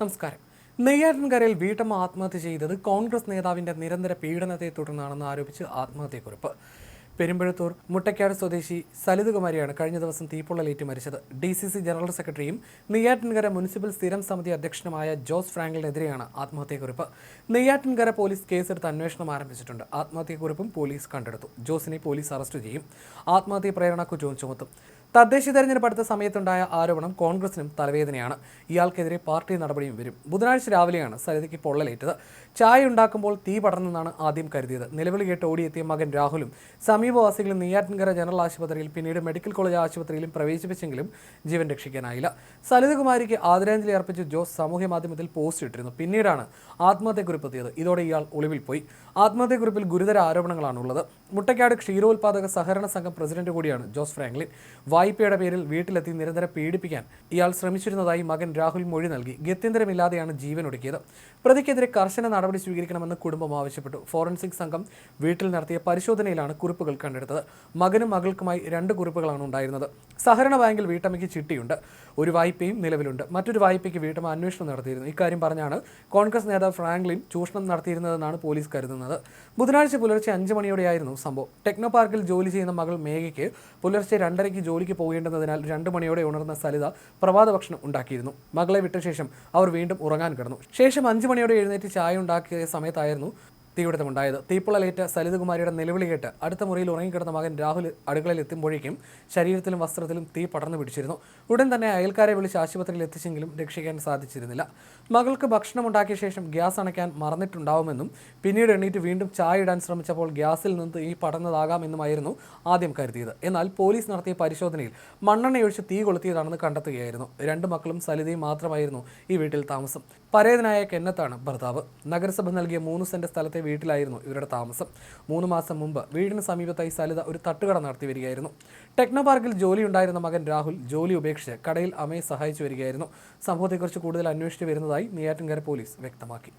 നമസ്കാരം. നെയ്യാറ്റിൻകരയിൽ വീട്ടമ്മ ആത്മഹത്യ ചെയ്തത് കോൺഗ്രസ് നേതാവിന്റെ നിരന്തര പീഡനത്തെ തുടർന്നാണെന്ന് ആരോപിച്ച് ആത്മഹത്യക്കുറിപ്പ്. പെരുമ്പഴത്തൂർ മുട്ടക്കാട് സ്വദേശി സലിതുകുമാരിയാണ് കഴിഞ്ഞ ദിവസം തീപ്പൊള്ളലേറ്റ് മരിച്ചത്. ഡി സി സി ജനറൽ സെക്രട്ടറിയും നെയ്യാറ്റിൻകര മുനിസിപ്പൽ സ്ഥിരം സമിതി അധ്യക്ഷനുമായ ജോസ് ഫ്രാങ്കലിനെതിരെയാണ് ആത്മഹത്യക്കുറിപ്പ്. നെയ്യാറ്റിൻകര പോലീസ് കേസെടുത്ത് അന്വേഷണം ആരംഭിച്ചിട്ടുണ്ട്. ആത്മഹത്യക്കുറിപ്പും പോലീസ് കണ്ടെടുത്തു. ജോസിനെ പോലീസ് അറസ്റ്റ് ചെയ്യും. ആത്മഹത്യ പ്രേരണ കുറ്റവും ചുമത്തും. തദ്ദേശ തെരഞ്ഞെടുപ്പ് അടുത്ത സമയത്തുണ്ടായ ആരോപണം കോൺഗ്രസിനും തലവേദനയാണ്. ഇയാൾക്കെതിരെ പാർട്ടി നടപടിയും വരും. ബുധനാഴ്ച രാവിലെയാണ് സരിതയ്ക്ക് പൊള്ളലേറ്റത്. ചായ ഉണ്ടാക്കുമ്പോൾ തീ പടർന്നെന്നാണ് ആദ്യം കരുതിയത്. നിലവിളി കേട്ട് ഓടിയെത്തിയ മകൻ രാഹുലും സമീപവാസികളും നെയ്യാറ്റിൻകര ജനറൽ ആശുപത്രിയിൽ പിന്നീട് മെഡിക്കൽ കോളേജ് ആശുപത്രിയിലും പ്രവേശിപ്പിച്ചെങ്കിലും ജീവൻ രക്ഷിക്കാനായില്ല. സരിതകുമാരിക്ക് ആദരാഞ്ജലി അർപ്പിച്ച് ജോസ് സാമൂഹ്യ മാധ്യമത്തിൽ പോസ്റ്റ് ഇട്ടിരുന്നു. പിന്നീടാണ് ആത്മഹത്യക്കുറിപ്പ് എത്തിയത് ഇതോടെ ഇയാൾ ഒളിവിൽ പോയി. ആത്മഹത്യക്കുറിപ്പിൽ ഗുരുതര ആരോപണങ്ങളാണുള്ളത്. മുട്ടയ്ക്കാട് ക്ഷീരോത്പാദക സഹകരണ സംഘം പ്രസിഡന്റ് കൂടിയാണ് ജോസ് ഫ്രാങ്ക്ലിൻ. വായ്പയുടെ പേരിൽ വീട്ടിലെത്തി നിരന്തരം പീഡിപ്പിക്കാൻ ഇയാൾ ശ്രമിച്ചിരുന്നതായി മകൻ രാഹുൽ മൊഴി നൽകി. ഗത്യന്തരമില്ലാതെയാണ് ജീവൻ ഒടുക്കിയത്. പ്രതിക്കെതിരെ കർശന നടപടി സ്വീകരിക്കണമെന്ന് കുടുംബം ആവശ്യപ്പെട്ടു. ഫോറൻസിക് സംഘം വീട്ടിൽ നടത്തിയ പരിശോധനയിലാണ് കുറിപ്പുകൾ കണ്ടെടുത്തത്. മകനും മകൾക്കുമായി രണ്ട് കുറിപ്പുകളാണ് ഉണ്ടായിരുന്നത്. സഹകരണ ബാങ്കിൽ വീട്ടമ്മയ്ക്ക് ചിട്ടിയുണ്ട്. ഒരു വായ്പയും നിലവിലുണ്ട്. മറ്റൊരു വായ്പയ്ക്ക് വീട്ടമ്മ അന്വേഷണം നടത്തിയിരുന്നു. ഇക്കാര്യം പറഞ്ഞാണ് കോൺഗ്രസ് നേതാവ് ഫ്രാങ്ക്ലിൻ ചൂഷണം നടത്തിയിരുന്നതെന്നാണ് പോലീസ് കരുതുന്നത്. ബുധനാഴ്ച പുലർച്ചെ അഞ്ച് മണിയോടെയായിരുന്നു സംഭവം. ടെക്നോ പാർക്കിൽ ജോലി ചെയ്യുന്ന മകൾ മേഘയ്ക്ക് പുലർച്ചെ രണ്ടരയ്ക്ക് ജോലിക്ക് പോകേണ്ടതിനാൽ രണ്ട് മണിയോടെ ഉണർന്ന സലിത പ്രഭാത ഭക്ഷണം ഉണ്ടാക്കിയിരുന്നു. മകളെ വിട്ട ശേഷം അവർ വീണ്ടും ഉറങ്ങാൻ കിടന്നു. ശേഷം അഞ്ച് മണിയോടെ എഴുന്നേറ്റ് ചായ ഉണ്ടാക്കിയ സമയത്തായിരുന്നു തീപിടുത്തമുണ്ടായത്. തീപ്പൊള്ളലേറ്റ സലിതകുമാരിയുടെ നിലവിളി കേട്ട് അടുത്ത മുറിയിൽ ഉറങ്ങിക്കിടന്ന മകൻ രാഹുൽ അടുക്കളയിൽ എത്തുമ്പോഴേക്കും ശരീരത്തിലും വസ്ത്രത്തിലും തീ പടർന്നു പിടിച്ചിരുന്നു. ഉടൻ തന്നെ അയൽക്കാരെ വിളിച്ച് ആശുപത്രിയിൽ എത്തിച്ചെങ്കിലും രക്ഷിക്കാൻ സാധിച്ചിരുന്നില്ല. മകൾക്ക് ഭക്ഷണം ഉണ്ടാക്കിയ ശേഷം ഗ്യാസ് അണയ്ക്കാൻ മറന്നിട്ടുണ്ടാവുമെന്നും പിന്നീട് എണ്ണീറ്റ് വീണ്ടും ചായ ഇടാൻ ശ്രമിച്ചപ്പോൾ ഗ്യാസിൽ നിന്ന് തീ പടർന്നതാകാമെന്നുമായിരുന്നു ആദ്യം കരുതിയത്. എന്നാൽ പോലീസ് നടത്തിയ പരിശോധനയിൽ മണ്ണെണ്ണയൊഴിച്ച് തീ കൊളുത്തിയതാണെന്ന് കണ്ടെത്തുകയായിരുന്നു. രണ്ട് മക്കളും സലിതയും മാത്രമായിരുന്നു ഈ വീട്ടിൽ താമസം. പരേതനായ കെന്നത്താണ് ഭർത്താവ്. നഗരസഭ നൽകിയ മൂന്ന് സെന്റ് സ്ഥലത്തെ വീട്ടിലായിരുന്നു ഇവരുടെ താമസം. മൂന്ന് മാസം മുമ്പ് വീടിന് സമീപത്തായി സലിത ഒരു തട്ടുകട നടത്തി വരികയായിരുന്നു. ടെക്നോ പാർക്കിൽ ജോലി ഉണ്ടായിരുന്ന മകൻ രാഹുൽ ജോലി ഉപേക്ഷിച്ച് കടയിൽ അമ്മയെ സഹായിച്ചു വരികയായിരുന്നു. സംഭവത്തെക്കുറിച്ച് കൂടുതൽ അന്വേഷിച്ചു വരുന്നതായി നെയ്യാറ്റിൻകര പോലീസ് വ്യക്തമാക്കി.